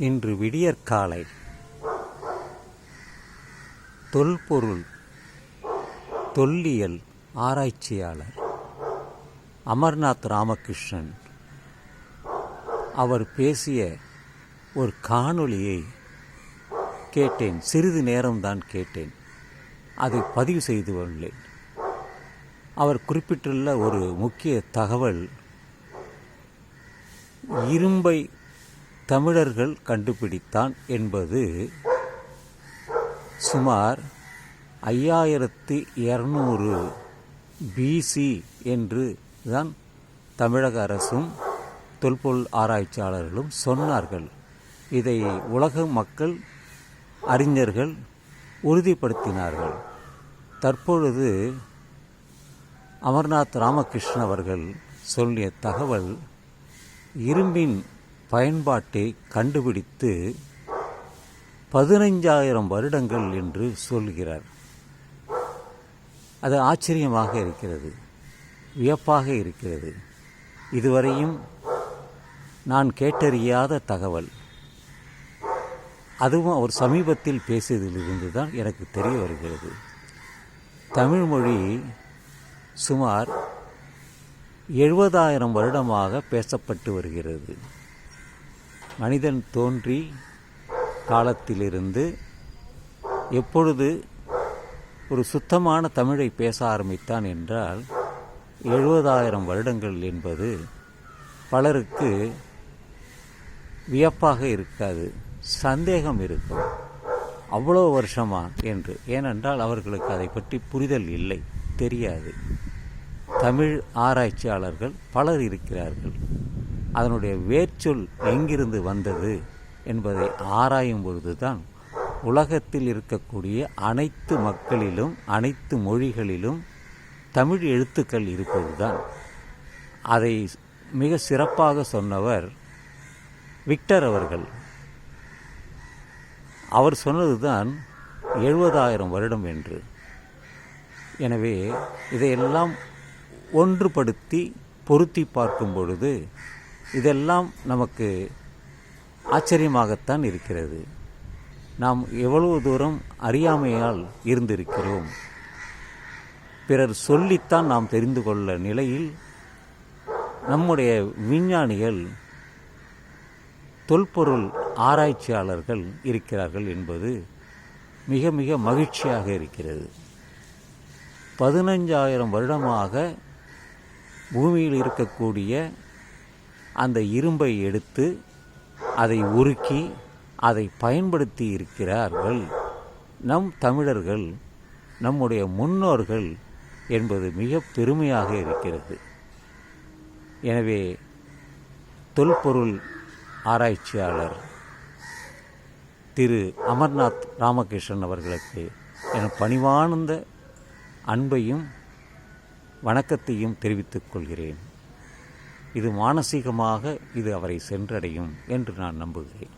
இன்று விடியற்காலை தொல்பொருள். தொல்லியல் ஆராய்ச்சியாளர். அமர்நாத் ராமகிருஷ்ணன். அவர் பேசிய ஒரு காணொளியை கேட்டேன். சிறிது நேரம்தான் கேட்டேன். அதை பதிவு செய்து கொள்ளேன். அவர் குறிப்பிட்டுள்ள ஒரு முக்கிய தகவல் இரும்பை தமிழர்கள் கண்டுபிடித்தான் என்பது சுமார் ஐயாயிரத்தி இரநூறு பிசி என்று தான் தமிழக அரசும் தொல்பொருள் ஆராய்ச்சியாளர்களும் சொன்னார்கள். இதை உலக மக்கள் அறிஞர்கள் உறுதிப்படுத்தினார்கள். தற்பொழுது அமர்நாத் ராமகிருஷ்ணன் அவர்கள் சொல்லிய தகவல் இரும்பின் பயன்பாட்டை கண்டுபிடித்து பதினைஞ்சாயிரம் வருடங்கள் என்று சொல்கிறார். அது ஆச்சரியமாக இருக்கிறது. வியப்பாக இருக்கிறது. இதுவரையும் நான் கேட்டறியாத தகவல். அதுவும் அவர் சமீபத்தில் பேசியதிலிருந்து தான் எனக்கு தெரிய வருகிறது. தமிழ்மொழி சுமார் எழுபதாயிரம் வருடமாக பேசப்பட்டு வருகிறது. மனிதன் தோன்றி காலத்திலிருந்து எப்பொழுது ஒரு சுத்தமான தமிழை பேச ஆரம்பித்தான் என்றால் எழுபதாயிரம் வருடங்கள் என்பது பலருக்கு வியப்பாக இருக்காது சந்தேகம் இருக்கும். அவ்வளோ வருஷமா என்று. ஏனென்றால் அவர்களுக்கு அதை பற்றி புரிதல் இல்லை தெரியாது. தமிழ் ஆராய்ச்சியாளர்கள் பலர் இருக்கிறார்கள். அதனுடைய வேர்ச்சொல் எங்கிருந்து வந்தது என்பதை ஆராயும் பொழுதுதான் உலகத்தில் இருக்கக்கூடிய அனைத்து மக்களிலும் அனைத்து மொழிகளிலும் தமிழ் எழுத்துக்கள் இருப்பதுதான். அதை மிக சிறப்பாக சொன்னவர் விக்டர் அவர்கள். அவர் சொன்னதுதான் எழுபதாயிரம் வருடம் என்று. எனவே இதையெல்லாம் ஒன்றுபடுத்தி பொருத்தி பார்க்கும் பொழுது இதெல்லாம் நமக்கு ஆச்சரியமாகத்தான் இருக்கிறது. நாம் எவ்வளவு தூரம் அறியாமையால் இருந்திருக்கிறோம். பிறர் சொல்லித்தான் நாம் தெரிந்து கொள்ள நிலையில் நம்முடைய விஞ்ஞானிகள் தொல்பொருள் ஆராய்ச்சியாளர்கள் இருக்கிறார்கள் என்பது மிக மிக மகிழ்ச்சியாக இருக்கிறது. பதினஞ்சாயிரம் வருடமாக பூமியில் இருக்கக்கூடிய அந்த இரும்பை எடுத்து அதை உருக்கி அதை பயன்படுத்தி இருக்கிறார்கள். நம் தமிழர்கள் நம்முடைய முன்னோர்கள் என்பது மிக பெருமையாக இருக்கிறது. எனவே தொல்பொருள் ஆராய்ச்சியாளர் திரு அமர்நாத் ராமகிருஷ்ணன் அவர்களுக்கு என பணிவானந்த அன்பையும் வணக்கத்தையும் தெரிவித்துக் கொள்கிறேன். இது மானசீகமாக இது அவரை சென்றடையும் என்று நான் நம்புகிறேன்.